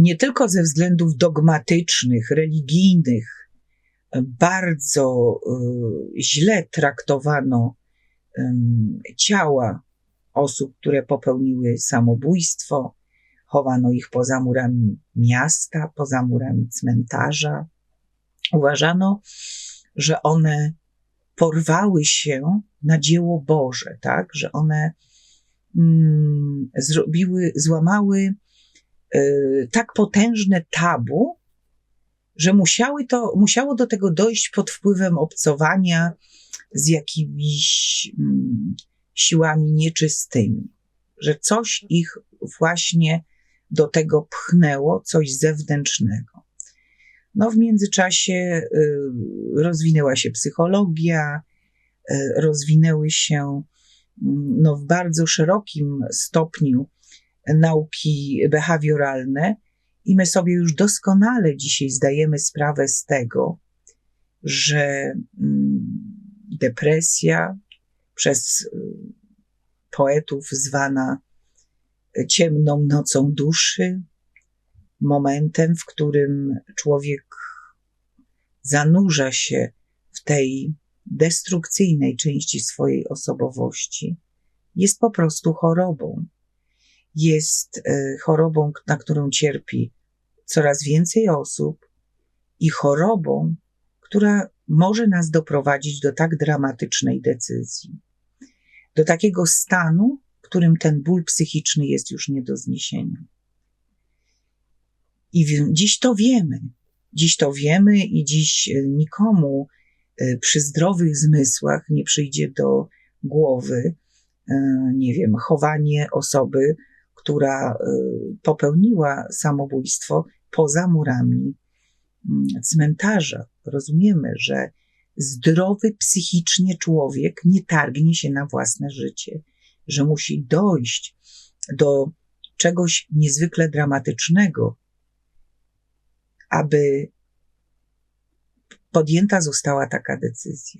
nie tylko ze względów dogmatycznych, religijnych, bardzo y, źle traktowano ciała osób, które popełniły samobójstwo, chowano ich poza murami miasta, poza murami cmentarza. Uważano, że one porwały się na dzieło Boże, tak? Że one mm, zrobiły, złamały tak potężne tabu, że musiały to, musiało do tego dojść pod wpływem obcowania z jakimiś mm, siłami nieczystymi, że coś ich właśnie do tego pchnęło, coś zewnętrznego. No, w międzyczasie y, rozwinęła się psychologia, y, rozwinęły się mm, no, w bardzo szerokim stopniu nauki behawioralne, i my sobie już doskonale dzisiaj zdajemy sprawę z tego, że mm, depresja przez y, poetów zwana ciemną nocą duszy, momentem, w którym człowiek zanurza się w tej destrukcyjnej części swojej osobowości, jest po prostu chorobą. Jest y, chorobą, na którą cierpi coraz więcej osób i chorobą, która może nas doprowadzić do tak dramatycznej decyzji, do takiego stanu, w którym ten ból psychiczny jest już nie do zniesienia. I dziś to wiemy. Dziś to wiemy i dziś e, nikomu e, przy zdrowych zmysłach nie przyjdzie do głowy, e, nie wiem, chowanie osoby, która popełniła samobójstwo poza murami mm, cmentarza. Rozumiemy, że zdrowy psychicznie człowiek nie targnie się na własne życie, że musi dojść do czegoś niezwykle dramatycznego, aby podjęta została taka decyzja.